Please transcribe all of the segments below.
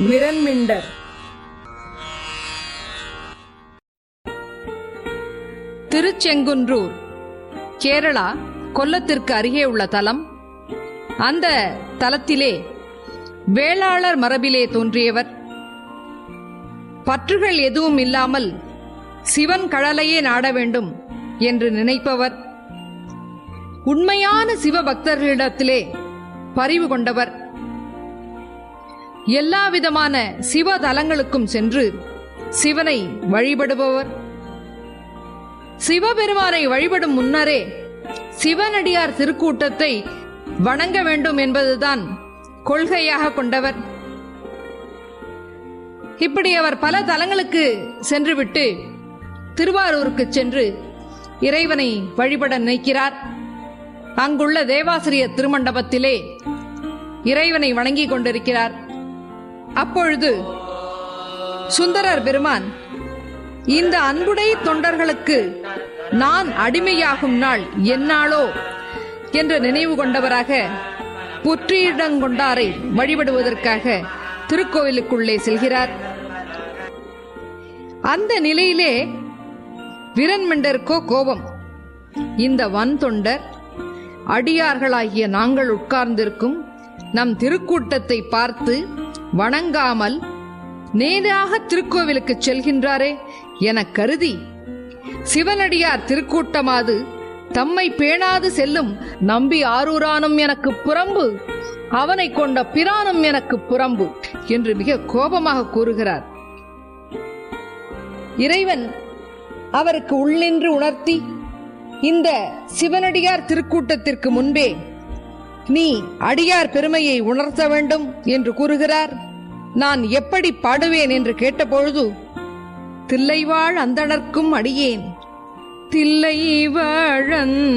விரன்மிண்டர் திருச்செங்குன்றூர் கேரளா கொல்லத்திற்கு அருகே உள்ள தலம். அந்த தலத்திலே வேளாளர் மரபிலே தோன்றியவர். பற்றுகள் எதுவும் இல்லாமல் சிவன் கழலையே நாட வேண்டும் என்று நினைப்பவர். உண்மையான சிவபக்தர்களிடத்திலே பரிவு கொண்டவர். எல்லா விதமான சிவ தலங்களுக்கும் சென்று சிவனை வழிபடுபவர். சிவபெருமானை வழிபடும் முன்னரே சிவனடியார் திருக்கூட்டத்தை வணங்க வேண்டும் என்பதுதான் கொள்கையாக கொண்டவர். இப்படி அவர் பல தலங்களுக்கு சென்றுவிட்டு திருவாரூருக்கு சென்று இறைவனை வழிபட நினைக்கிறார். அங்குள்ள தேவாசிரியர் திருமண்டபத்திலே இறைவனை வணங்கிக் கொண்டிருக்கிறார். அப்பொழுது சுந்தரர் பெருமான் இந்த அன்புடை தொண்டர்களுக்கு நான் அடிமையாகும் நாள் என்னாளோ என்று நினைவு கொண்டவராக புற்றியிடங்கொண்டாரை வழிபடுவதற்காக திருக்கோவிலுக்குள்ளே செல்கிறார். அந்த நிலையிலே விரண்மெண்டருக்கோ கோபம். இந்த வன் தொண்டர் அடியார்களாகிய நாங்கள் உட்கார்ந்திருக்கும் நம் திருக்கூட்டத்தை பார்த்து வணங்காமல் நேராக திருக்கோவிலுக்கு செல்கின்றாரே என கருதி சிவனடியார் திருக்கூட்டமாது தம்மை பேணாது செல்லும் நம்பி ஆரூரானும் எனக்கு புறம்பு அவனை கொண்ட பிரானும் எனக்கு புறம்பு என்று மிக கோபமாக கூறுகிறார். இறைவன் அவருக்கு உள்ளின்று உணர்த்தி இந்த சிவனடியார் திருக்கூட்டத்திற்கு முன்பே நீ அடியார் பெருமையை உணர்த்த வேண்டும் என்று கூறுகிறார். நான் எப்படி பாடுவேன் என்று கேட்டபொழுது தில்லைவாழ் அந்தணர்க்கும் அடியேன். தில்லை வாழந்தனர்தம்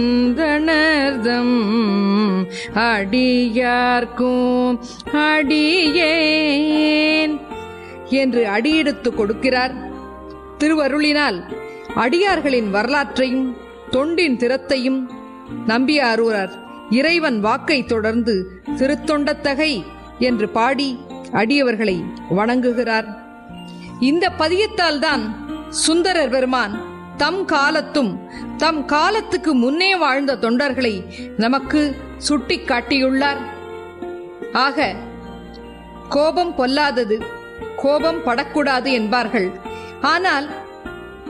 அடியார்க்கும் அடியேன் என்று அடியெடுத்து கொடுக்கிறார். திருவருளினால் அடியார்களின் வரலாற்றையும் தொண்டின் திறத்தையும் நம்பியாரூரர் இறைவன் வாக்கை தொடர்ந்து திருத்தொண்டத்தகை என்று பாடி அடியவர்களை வணங்குகிறார். இந்த பதியத்தால் தான் சுந்தரர் பெருமான் தம் காலத்தும் தம் காலத்துக்கு முன்னே வாழ்ந்த தொண்டர்களை நமக்கு சுட்டி காட்டியுள்ளார். ஆக கோபம் பொல்லாதது கோபம் படக்கூடாது என்பார்கள். ஆனால்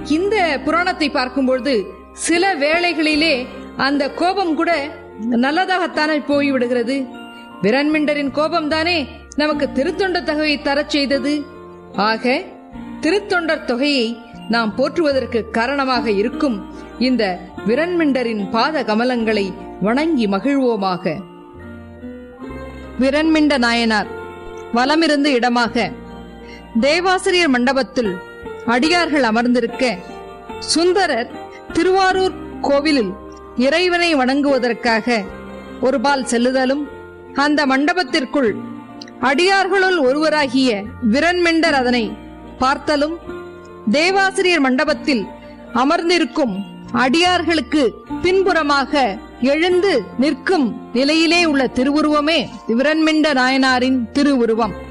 இந்த புராணத்தை பார்க்கும்பொழுது சில வேளைகளிலே அந்த கோபம் கூட நல்லதாகத்தானே போய்விடுகிறது? விரண்மிண்டரின் கோபம்தானே நமக்கு திருத்தொண்டர் தொகையை தரச் செய்தது? ஆக திருத்தொண்டர் தொகையை நாம் போற்றுவதற்கு காரணமாக இருக்கும் இந்த விரண்மிண்டரின் பாத கமலங்களை வணங்கி மகிழ்வோமாக. விரண்மிண்ட நாயனார் வலமிருந்து இடமாக தேவாசிரியர் மண்டபத்தில் அடியார்கள் அமர்ந்திருக்க சுந்தரர் திருவாரூர் கோவிலில் இறைவனை வணங்குவதற்காக ஒருபால் செல்லுதலும் அந்த மண்டபத்திற்குள் அடியார்களுள் ஒருவராகிய விரண்மெண்டர் அதனை பார்த்தலும் தேவாசிரியர் மண்டபத்தில் அமர்ந்திருக்கும் அடியார்களுக்கு பின்புறமாக எழுந்து நிற்கும் நிலையிலே உள்ள திருவுருவமே விரன்மிண்ட நாயனாரின் திருவுருவம்.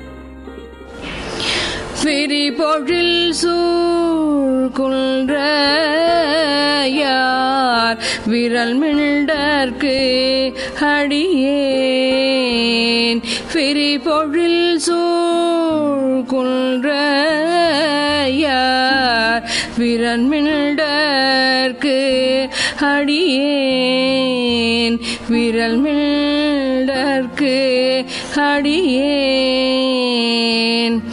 விரிபொழில் சூழ்குன்றையார். விரல் மிண்டற்கு அடியேன். விரிபொழில் சூழ்குன்றையார். விரல் மிண்டற்கு அடியேன். விரல் மிண்டற்கு அடியேன்.